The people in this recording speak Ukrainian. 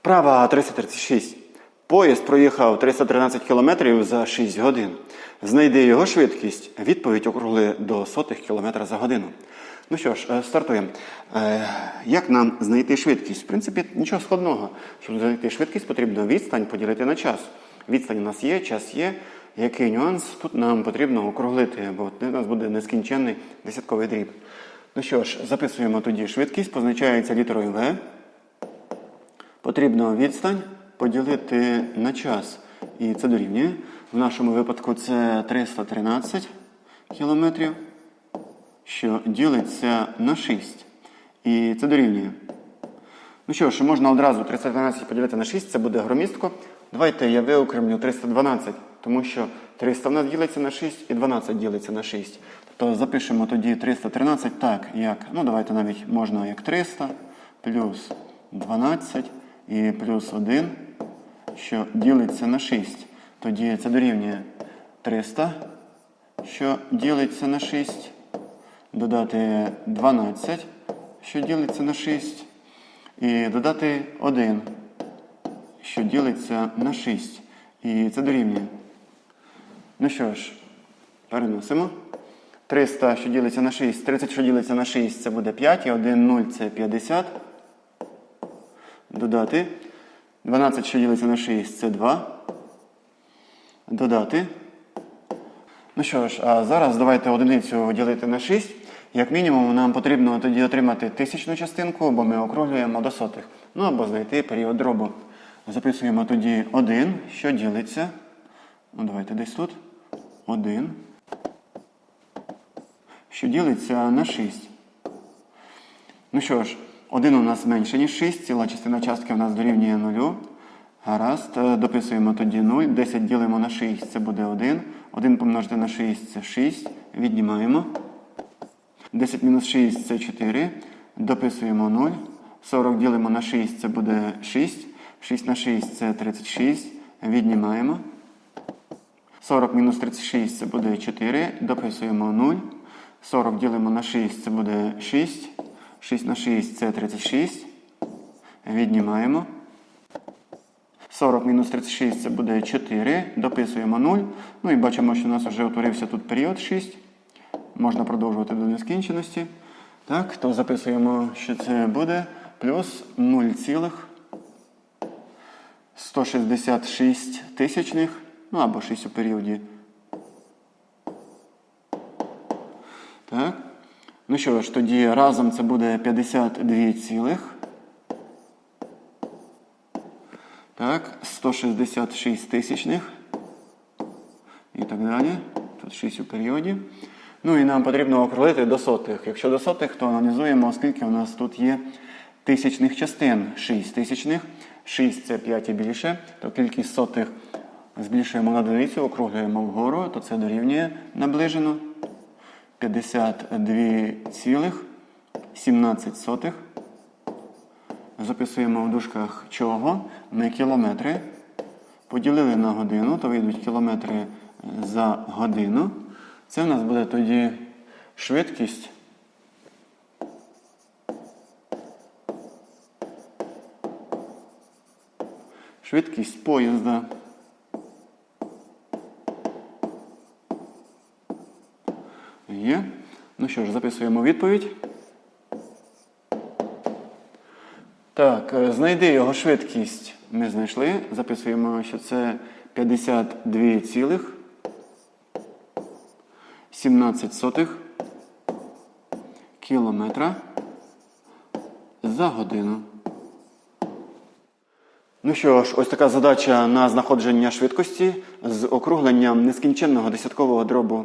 Вправа 336. Поїзд проїхав 313 км за 6 годин. Знайди його швидкість. Відповідь округли до сотих км за годину. Ну що ж, е, стартуємо. Е, Як нам знайти швидкість? В принципі, нічого складного. Щоб знайти швидкість, потрібно відстань поділити на час. Відстань у нас є, час є. Який нюанс? Тут нам потрібно округлити, бо у нас буде нескінченний десятковий дріб. Ну що ж, записуємо тоді швидкість, позначається літерою В. Потрібно відстань поділити на час. І це дорівнює. В нашому випадку це 313 кілометрів, що ділиться на 6. І це дорівнює. Ну що ж, можна одразу 313 поділити на 6, це буде громістко. Давайте я виокремлю 312, тому що 300 в нас ділиться на 6 і 12 ділиться на 6. Тобто запишемо тоді 313 так, як, ну давайте навіть можна як 300 плюс 12 і плюс 1, що ділиться на 6. Тоді це дорівнює 300, що ділиться на 6, додати 12, що ділиться на 6, і додати 1, що ділиться на 6. І це дорівнює. Ну що ж, переносимо. 300, що ділиться на 6, 30, що ділиться на 6, це буде 5, і 1, 0 це 50. Додати. 12, що ділиться на 6, це 2. Додати. Ну що ж, а зараз давайте одиницю ділити на 6. Як мінімум, нам потрібно тоді отримати тисячну частинку, бо ми округлюємо до сотих. Ну або знайти період дробу. Записуємо тоді 1, що ділиться. Ну, давайте десь тут. 1. Що ділиться на 6. Ну що ж, 1 у нас менше, ніж 6, ціла частина частки у нас дорівнює 0. Гаразд, е, дописуємо тоді 0. 10 ділимо на 6, це буде 1. 1 помножити на 6 це 6. Віднімаємо. 10 мінус 6 це 4. Дописуємо 0. 40 ділимо на 6, це буде 6. 6 на 6 це 36. Віднімаємо. 40 мінус 36 це буде 4. Дописуємо 0. 40 ділимо на 6, це буде 6. 6 на 6 це 36. Віднімаємо. 40 мінус 36 це буде 4. Дописуємо 0. Ну і бачимо, що у нас вже утворився тут період 6. Можна продовжувати до нескінченості. Так, то записуємо, що це буде плюс 0,166 тисячних, ну або 6 у періоді. Так. Ну що ж, тоді разом це буде 52 цілих. Так, 166 тисячних. І так далі. Тут 6 у періоді. Ну і нам потрібно округлити до сотих. Якщо до сотих, то аналізуємо, оскільки у нас тут є тисячних частин. 6 тисячних. 6 це 5 і більше, то кількість сотих збільшуємо на одиницю, округлюємо вгору, то це дорівнює наближено. 52,17. Записуємо в дужках чого? Ми кілометри. Поділили на годину, то вийдуть кілометри за годину. Це в нас буде тоді швидкість. Швидкість поїзда. Є. Ну що ж, записуємо відповідь. Так, е, знайди його швидкість. Ми знайшли. Записуємо, що це 52 цілих 17 сотих кілометра за годину. Ну що ж, ось така задача на знаходження швидкості з округленням нескінченного десяткового дробу.